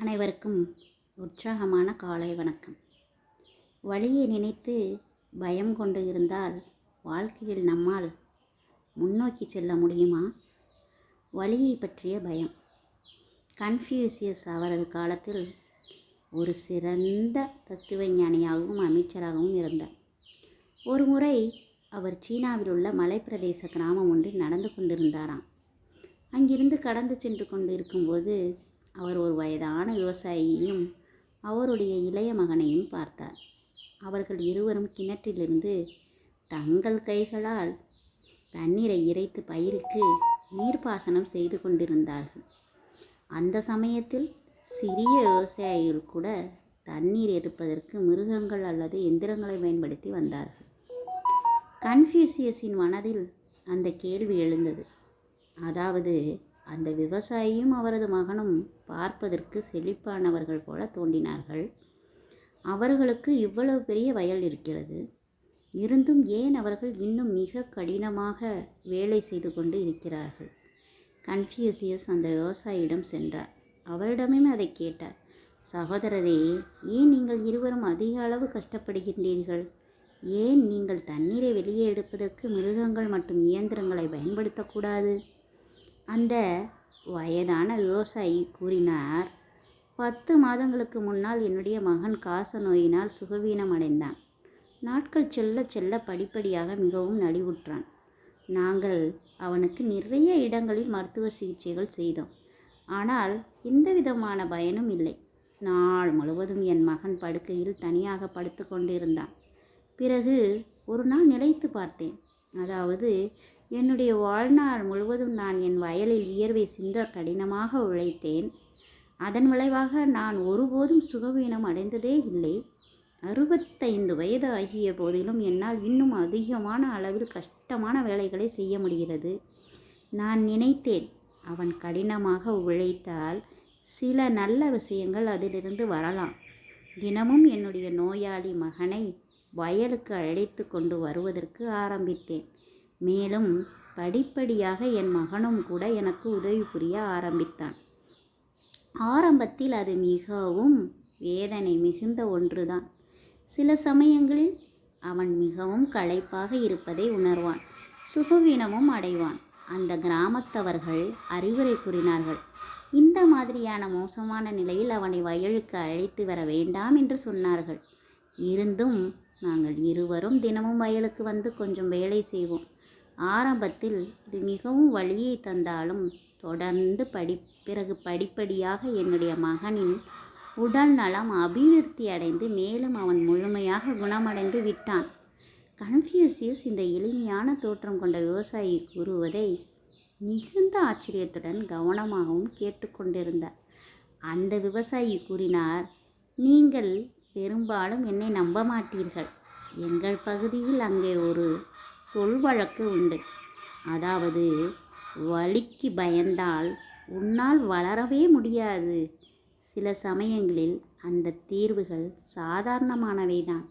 அனைவருக்கும் உற்சாகமான காலை வணக்கம். வழியை நினைத்து பயம் கொண்டு இருந்தால் வாழ்க்கையில் நம்மால் முன்னோக்கி செல்ல முடியுமா? வழியை பற்றிய பயம். கன்ஃபியூசியஸ் அவரது காலத்தில் ஒரு சிறந்த தத்துவ ஞானியாகவும் அமைச்சராகவும் இருந்தார். ஒரு முறை அவர் சீனாவில் உள்ள மலைப்பிரதேச கிராமம் ஒன்றில் நடந்து கொண்டிருந்தாராம். அங்கிருந்து கடந்து சென்று கொண்டு இருக்கும்போது அவர் ஒரு வயதான விவசாயியையும் அவருடைய இளைய மகனையும் பார்த்தார். அவர்கள் இருவரும் கிணற்றிலிருந்து தங்கள் கைகளால் தண்ணீரை இறைத்து பயிருக்கு நீர்ப்பாசனம் செய்து கொண்டிருந்தார்கள். அந்த சமயத்தில் சிறிய விவசாயிகள் கூட தண்ணீர் எடுப்பதற்கு மிருகங்கள் அல்லது எந்திரங்களை பயன்படுத்தி வந்தார்கள். கன்ஃபியூசியஸின் மனதில் அந்த கேள்வி எழுந்தது. அதாவது அந்த விவசாயியும் அவரது மகனும் பார்ப்பதற்கு செழிப்பானவர்கள் போல தோன்றினார்கள். அவர்களுக்கு இவ்வளவு பெரிய வயல் இருக்கிறது. இருந்தும் ஏன் அவர்கள் இன்னும் மிக கடினமாக வேலை செய்து கொண்டு இருக்கிறார்கள்? கன்ஃபியூசியஸ் அந்த விவசாயியிடம் சென்றார். அவரிடமே அதை கேட்டார். சகோதரரே ஏன் நீங்கள் இருவரும் அதிக அளவு கஷ்டப்படுகின்றீர்கள்? ஏன் நீங்கள் தண்ணீரை வெளியே எடுப்பதற்கு மிருகங்கள் மற்றும் இயந்திரங்களை பயன்படுத்தக்கூடாது? அந்த வயதான விவசாயி கூறினார் பத்து மாதங்களுக்கு முன்னால் என்னுடைய மகன் காச நோயினால் சுகவீனம் அடைந்தான். நாட்கள் செல்ல செல்ல படிப்படியாக மிகவும் நலிவுற்றான். நாங்கள் அவனுக்கு நிறைய இடங்களில் மருத்துவ சிகிச்சைகள் செய்தோம். ஆனால் எந்த விதமான பயனும் இல்லை. நாள் முழுவதும் என் மகன் படுக்கையில் தனியாக படுத்து கொண்டிருந்தான். பிறகு ஒரு நாள் நிலைத்து பார்த்தேன். அதாவது என்னுடைய வாழ்நாள் முழுவதும் நான் என் வயலில் வியர்வை சிந்த கடினமாக உழைத்தேன். அதன் விளைவாக நான் ஒருபோதும் சுகவீனம் அடைந்ததே இல்லை. அறுபத்தைந்து வயது ஆகிய போதிலும் என்னால் இன்னும் அதிகமான அளவில் கஷ்டமான வேலைகளை செய்ய முடிகிறது. நான் நினைத்தேன் அவன் கடினமாக உழைத்தால் சில நல்ல விஷயங்கள் அதிலிருந்து வரலாம். தினமும் என்னுடைய நோயாளி மகனை வயலுக்கு அழைத்து கொண்டு வருவதற்கு ஆரம்பித்தேன். மேலும் படிப்படியாக என் மகனும் கூட எனக்கு உதவி புரிய ஆரம்பித்தான். ஆரம்பத்தில் அது மிகவும் வேதனை மிகுந்த ஒன்றுதான். சில சமயங்களில் அவன் மிகவும் களைப்பாக இருப்பதை உணர்வான். சுகவீனமும் அடைவான். அந்த கிராமத்தவர்கள் அறிவுரை கூறினார்கள். இந்த மாதிரியான மோசமான நிலையில் அவனை வயலுக்கு அழைத்து வர வேண்டாம் என்று சொன்னார்கள். இருந்தும் நாங்கள் இருவரும் தினமும் வயலுக்கு வந்து கொஞ்சம் வேலை செய்வோம். ஆரம்பத்தில் இது மிகவும் வழியை தந்தாலும் தொடர்ந்து படி பிறகு படிப்படியாக என்னுடைய மகனின் உடல் நலம் அபிவிருத்தி அடைந்து மேலும் அவன் முழுமையாக குணமடைந்து விட்டான். கன்ஃபியூசியஸ் இந்த எளிமையான தோற்றம் கொண்ட விவசாயி கூறுவதை மிகுந்த ஆச்சரியத்துடன் கவனமாகவும் கேட்டுக்கொண்டிருந்தார் அந்த விவசாயி கூறினார் நீங்கள் பெரும்பாலும் என்னை நம்ப மாட்டீர்கள் எங்கள் பகுதியில் அங்கே ஒரு சொல் வழக்கு உண்டு. அதாவது வலிக்கு பயந்தால் உன்னால் வளரவே முடியாது. சில சமயங்களில் அந்த தீர்வுகள் சாதாரணமானவை தான்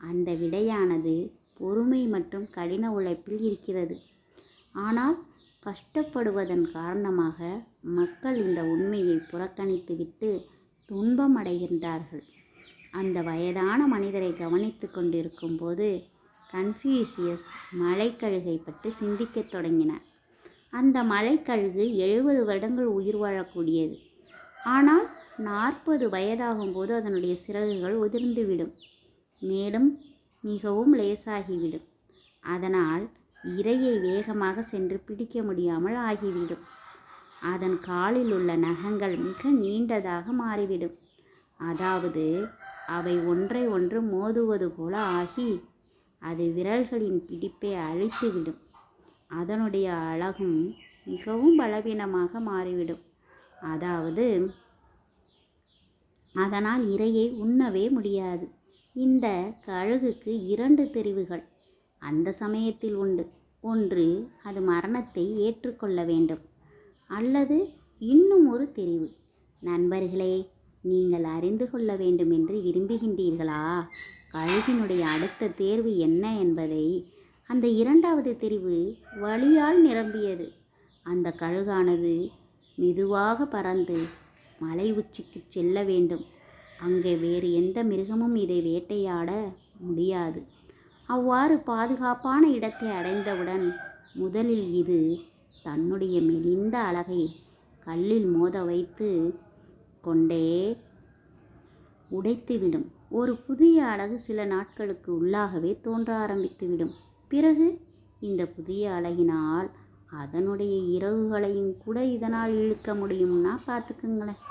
அந்த விடையானது பொறுமை மற்றும் கடின உழைப்பில் இருக்கிறது. ஆனால் கஷ்டப்படுவதன் காரணமாக மக்கள் இந்த உண்மையை புறக்கணித்துவிட்டு துன்பம் அடைகின்றார்கள். அந்த வயதான மனிதரை கவனித்து கொண்டிருக்கும் கன்ஃபியூஷியஸ் மலைக்கழுகை பற்றி சிந்திக்கத் தொடங்கினார். அந்த மலைக்கழுகு எழுபது வருடங்கள் உயிர் வாழக்கூடியது. ஆனால் நாற்பது வயதாகும்போது அதனுடைய சிறகுகள் உதிர்ந்துவிடும். மேலும் மிகவும் லேசாகிவிடும். அதனால் இரையை வேகமாக சென்று பிடிக்க முடியாமல் ஆகிவிடும். அதன் காலில் உள்ள நகங்கள் மிக நீண்டதாக மாறிவிடும். அதாவது அவை ஒன்றை ஒன்று மோதுவது போல ஆகி அது விரல்களின் பிடிப்பை அழித்துவிடும். அதனுடைய அழகும் மிகவும் பலவீனமாக மாறிவிடும். அதாவது அதனால் இரையை உண்ணவே முடியாது. இந்த கழுகுக்கு இரண்டு தெரிவுகள் அந்த சமயத்தில் உண்டு. ஒன்று அது மரணத்தை ஏற்றுக்கொள்ள வேண்டும். அல்லது இன்னும் ஒரு தெரிவு. நண்பர்களே நீங்கள் அறிந்து கொள்ள வேண்டும் என்று விரும்புகின்றீர்களா? கழுகினுடைய அடுத்த தேர்வு என்ன என்பதை. அந்த இரண்டாவது தெரிவு வழியால் நிரம்பியது. அந்த கழுகானது மெதுவாக பறந்து மலை உச்சிக்கு செல்ல வேண்டும். அங்கே வேறு எந்த மிருகமும் இதை வேட்டையாட முடியாது. அவ்வாறு பாதுகாப்பான இடத்தை அடைந்தவுடன் முதலில் இது தன்னுடைய மெலிந்த அழகை கல்லில் மோத வைத்து கொண்டே உடைத்துவிடும். ஒரு புதிய அழகு சில நாட்களுக்கு உள்ளாகவே தோன்ற ஆரம்பித்துவிடும். பிறகு இந்த புதிய அழகினால் அதனுடைய இரவுகளையும் கூட இதனால் இழுக்க முடியும்னா பார்த்துக்குங்களேன்.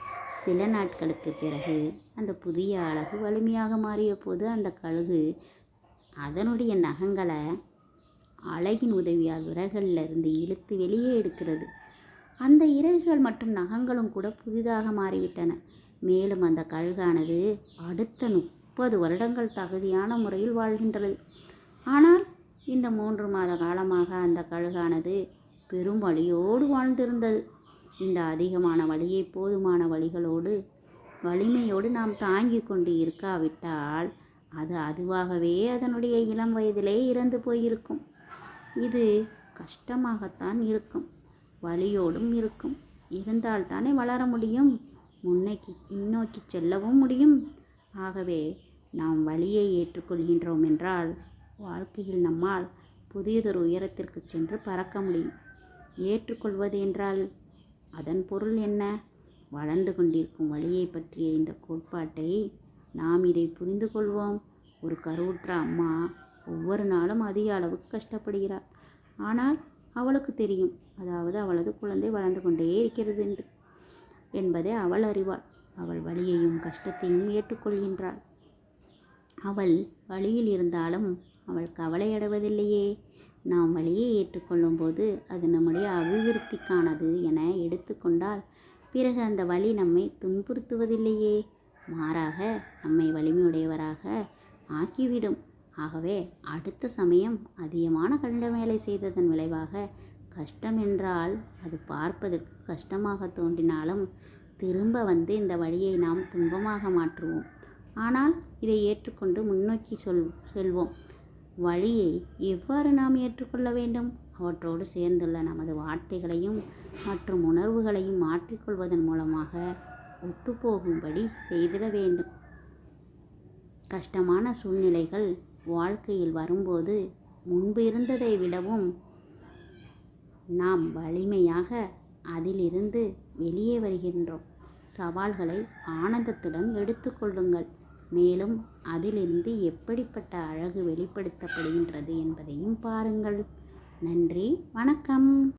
சில நாட்களுக்கு பிறகு அந்த புதிய அழகு வலிமையாக மாறிய போது அந்த கழுகு அதனுடைய நகங்களை அழகின் உதவியால் விறகுகளில் இருந்து இழுத்து வெளியே எடுக்கிறது. அந்த இறகுகள் மற்றும் நகங்களும் கூட புதிதாக மாறிவிட்டன. மேலும் அந்த கழுகானது அடுத்த முப்பது வருடங்கள் தகுதியான முறையில் வாழ்கின்றது. ஆனால் இந்த மூன்று மாத காலமாக அந்த கழுகானது பெரும் வழியோடு வாழ்ந்திருந்தது. இந்த அதிகமான வலியை போதுமான வழிகளோடு வலிமையோடு நாம் தாங்கி கொண்டு இருக்காவிட்டால் அது அதுவாகவே அதனுடைய இளம் வயதிலே இறந்து போயிருக்கும். இது கஷ்டமாகத்தான் இருக்கும். வலியோடும் இருக்கும். இருந்தால் தானே வளர முடியும்? முன்னோக்கி முன்னோக்கி செல்லவும் முடியும். ஆகவே நாம் வழியை ஏற்றுக்கொள்கின்றோம் என்றால் வாழ்க்கையில் நம்மால் புதியதொரு உயரத்திற்கு சென்று பறக்க முடியும். ஏற்றுக்கொள்வது என்றால் அதன் பொருள் என்ன? வளர்ந்து கொண்டிருக்கும் வழியை பற்றிய இந்த கோட்பாட்டை நாம் இதை புரிந்து கொள்வோம். ஒரு கருவுற்ற அம்மா ஒவ்வொரு நாளும் அதிக அளவுக்கு கஷ்டப்படுகிறார் ஆனால் அவளுக்கு தெரியும். அதாவது அவளது குழந்தை வளர்ந்து கொண்டே இருக்கிறது என்று. என்பதை அவள் அறிவாள். அவள் வழியையும் கஷ்டத்தையும் ஏற்றுக்கொள்கின்றாள். அவள் வழியில் இருந்தாலும் அவள் கவலையடைவதில்லையே. நாம் வழியை ஏற்றுக்கொள்ளும் போது அது நம்முடைய அபிவிருத்திக்கானது என எடுத்துக்கொண்டால் பிறகு அந்த வழி நம்மை துன்புறுத்துவதில்லையே. மாறாக நம்மை வலிமையுடையவராக ஆக்கிவிடும். ஆகவே அடுத்த சமயம் அதிகமான கண்ட வேலை செய்ததன் விளைவாக கஷ்டம் என்றால் அது பார்ப்பதற்கு கஷ்டமாக தோன்றினாலும் திரும்ப வந்து இந்த வழியை நாம் துன்பமாக மாற்றுவோம். ஆனால் இதை ஏற்றுக்கொண்டு முன்னோக்கி சொல் செல்வோம். வழியை எவ்வாறு நாம் ஏற்றுக்கொள்ள வேண்டும்? அவற்றோடு சேர்ந்துள்ள நமது வார்த்தைகளையும் மற்றும் உணர்வுகளையும் மாற்றிக்கொள்வதன் மூலமாக ஒத்துப்போகும்படி செய்திட வேண்டும். கஷ்டமான சூழ்நிலைகள் வாழ்க்கையில் வரும்போது முன்பு இருந்ததை விடவும் நாம் வலிமையாக அதிலிருந்து வெளியே வருகின்றோம். சவால்களை ஆனந்தத்துடன் எடுத்துக்கொள்ளுங்கள் மேலும் அதிலிருந்து எப்படிப்பட்ட அழகு வெளிப்படுத்தப்படுகின்றது என்பதையும் பாருங்கள். நன்றி வணக்கம்.